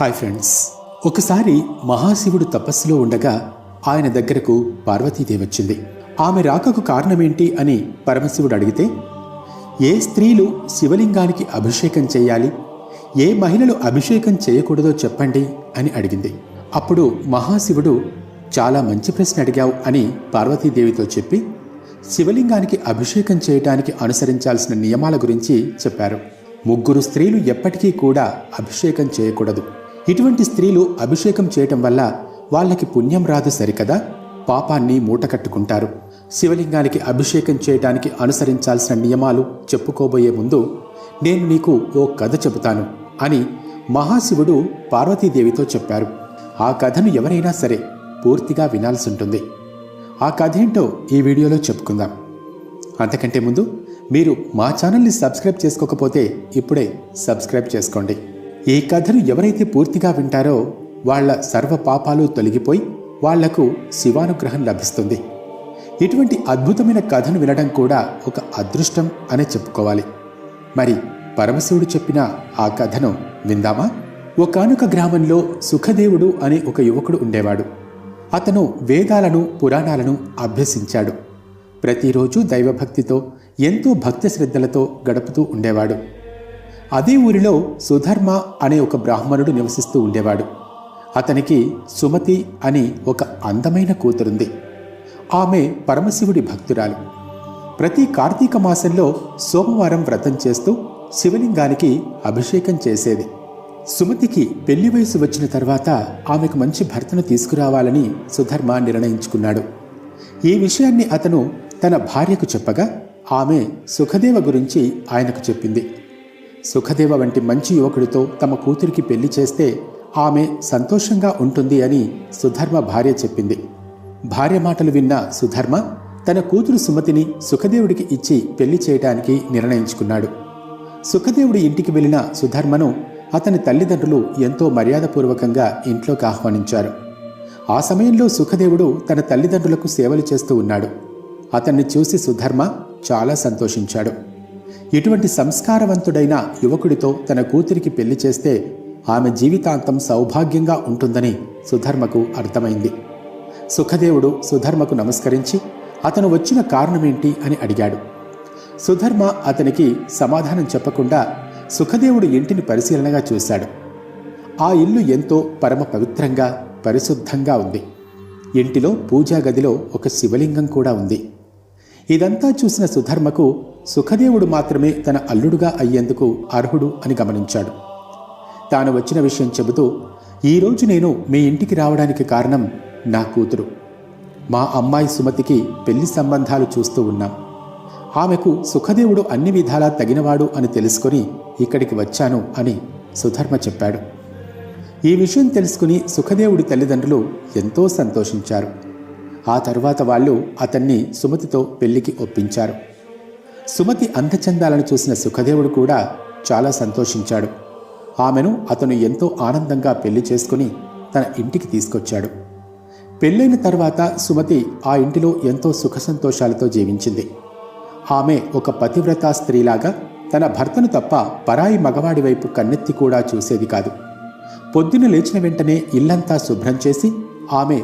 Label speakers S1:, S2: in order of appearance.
S1: Hi friends. ఒకసారి మహాశివుడు తపస్సులో ఉండగా ఆయన దగ్గరకు పార్వతీదేవి వచ్చింది. ఆమె రాకకు కారణమేంటి అని పరమశివుడు అడిగితే ఏ స్త్రీలు శివలింగానికి అభిషేకం చేయాలి? ఏ మహిళలు అభిషేకం చేయకూడదో చెప్పండి అని అడిగింది. అప్పుడు మహాశివుడు చాలా మంచి ప్రశ్న అడిగావు అని పార్వతీదేవితో చెప్పి శివలింగానికి అభిషేకం చేయటానికి అనుసరించాల్సిన నియమాల గురించి చెప్పారు. ముగ్గురు స్త్రీలు ఎప్పటికీ కూడా అభిషేకం చేయకూడదు. ఇటువంటి స్త్రీలు అభిషేకం చేయటం వల్ల వాళ్ళకి పుణ్యం రాదు సరికదా? పాపాన్ని మూటకట్టుకుంటారు శివలింగానికి అభిషేకం చేయటానికి అనుసరించాల్సిన నియమాలు చెప్పుకోబోయే ముందు నేను నీకు ఓ కథ చెబుతాను అని మహాశివుడు పార్వతీదేవితో చెప్పారు. ఆ కథను ఎవరైనా సరే పూర్తిగా వినాల్సి ఉంటుంది. ఆ కథ ఏంటో ఈ వీడియోలో చెప్పుకుందాం. అంతకంటే ముందు మీరు మా ఛానల్ని సబ్స్క్రైబ్ చేసుకోకపోతే ఇప్పుడే సబ్స్క్రైబ్ చేసుకోండి. ఈ కథను ఎవరైతే పూర్తిగా వింటారో వాళ్ళ సర్వ పాపాలు తొలగిపోయి వాళ్ళకు శివానుగ్రహం లభిస్తుంది. ఇటువంటి అద్భుతమైన కథను వినడం కూడా ఒక అదృష్టం అనే చెప్పుకోవాలి. మరి పరమశివుడు చెప్పిన ఆ కథను విందామా? ఒకనొక గ్రామంలో సుఖదేవుడు అనే ఒక యువకుడు ఉండేవాడు. అతను వేదాలను పురాణాలను అభ్యసించాడు. ప్రతిరోజు దైవభక్తితో ఎంతో భక్తి శ్రద్ధలతో గడుపుతూ ఉండేవాడు. అదే ఊరిలో సుధర్మ అనే ఒక బ్రాహ్మణుడు నివసిస్తూ ఉండేవాడు. అతనికి సుమతి అని ఒక అందమైన కూతురుంది. ఆమె పరమశివుడి భక్తురాలు. ప్రతి కార్తీక మాసంలో సోమవారం వ్రతం చేస్తూ శివలింగానికి అభిషేకం చేసేది. సుమతికి పెళ్ళి వయసు వచ్చిన తర్వాత ఆమెకు మంచి భర్తను తీసుకురావాలని సుధర్మ నిర్ణయించుకున్నాడు. ఈ విషయాన్ని అతను తన భార్యకు చెప్పగా ఆమె సుఖదేవ గురించి ఆయనకు చెప్పింది. సుఖదేవ వంటి మంచి యువకుడితో తమ కూతురికి పెళ్ళి చేస్తే ఆమె సంతోషంగా ఉంటుంది అని సుధర్మ భార్య చెప్పింది. భార్య మాటలు విన్న సుధర్మ తన కూతురు సుమతిని సుఖదేవుడికి ఇచ్చి పెళ్ళి చేయటానికి నిర్ణయించుకున్నాడు. సుఖదేవుడి ఇంటికి వెళ్ళిన సుధర్మను అతని తల్లిదండ్రులు ఎంతో మర్యాదపూర్వకంగా ఇంట్లోకి ఆహ్వానించారు. ఆ సమయంలో సుఖదేవుడు తన తల్లిదండ్రులకు సేవలు చేస్తూ ఉన్నాడు. అతన్ని చూసి సుధర్మ చాలా సంతోషించాడు. ఇటువంటి సంస్కారవంతుడైన యువకుడితో తన కూతురికి పెళ్ళి చేస్తే ఆమె జీవితాంతం సౌభాగ్యంగా ఉంటుందని సుధర్మకు అర్థమైంది. సుఖదేవుడు సుధర్మకు నమస్కరించి అతను వచ్చిన కారణమేంటి అని అడిగాడు. సుధర్మ అతనికి సమాధానం చెప్పకుండా సుఖదేవుడు ఇంటిని పరిశీలనగా చూశాడు. ఆ ఇల్లు ఎంతో పరమ పవిత్రంగా పరిశుద్ధంగా ఉంది. ఇంటిలో పూజా గదిలో ఒక శివలింగం కూడా ఉంది. ఇదంతా చూసిన సుధర్మకు సుఖదేవుడు మాత్రమే తన అల్లుడుగా అయ్యేందుకు అర్హుడు అని గమనించాడు. తాను వచ్చిన విషయం చెబుతూ ఈరోజు నేను మీ ఇంటికి రావడానికి కారణం నా కూతురు. మా అమ్మాయి సుమతికి పెళ్ళి సంబంధాలు చూస్తూ ఉన్నాం. ఆమెకు సుఖదేవుడు అన్ని విధాలా తగినవాడు అని తెలుసుకొని ఇక్కడికి వచ్చాను అని సుధర్మ చెప్పాడు. ఈ విషయం తెలుసుకుని సుఖదేవుడి తల్లిదండ్రులు ఎంతో సంతోషించారు. ఆ తరువాత వాళ్ళు అతన్ని సుమతితో పెళ్ళికి ఒప్పించారు. సుమతి అందచందాలను చూసిన సుఖదేవుడు కూడా చాలా సంతోషించాడు. ఆమెను అతను ఎంతో ఆనందంగా పెళ్ళి చేసుకుని తన ఇంటికి తీసుకొచ్చాడు. పెళ్ళైన తర్వాత సుమతి ఆ ఇంటిలో ఎంతో సుఖ సంతోషాలతో జీవించింది. ఆమె ఒక పతివ్రత స్త్రీలాగా తన భర్తను తప్ప పరాయి మగవాడి వైపు కన్నెత్తి కూడా చూసేది కాదు. పొద్దున లేచిన వెంటనే ఇల్లంతా శుభ్రం చేసి ఆమె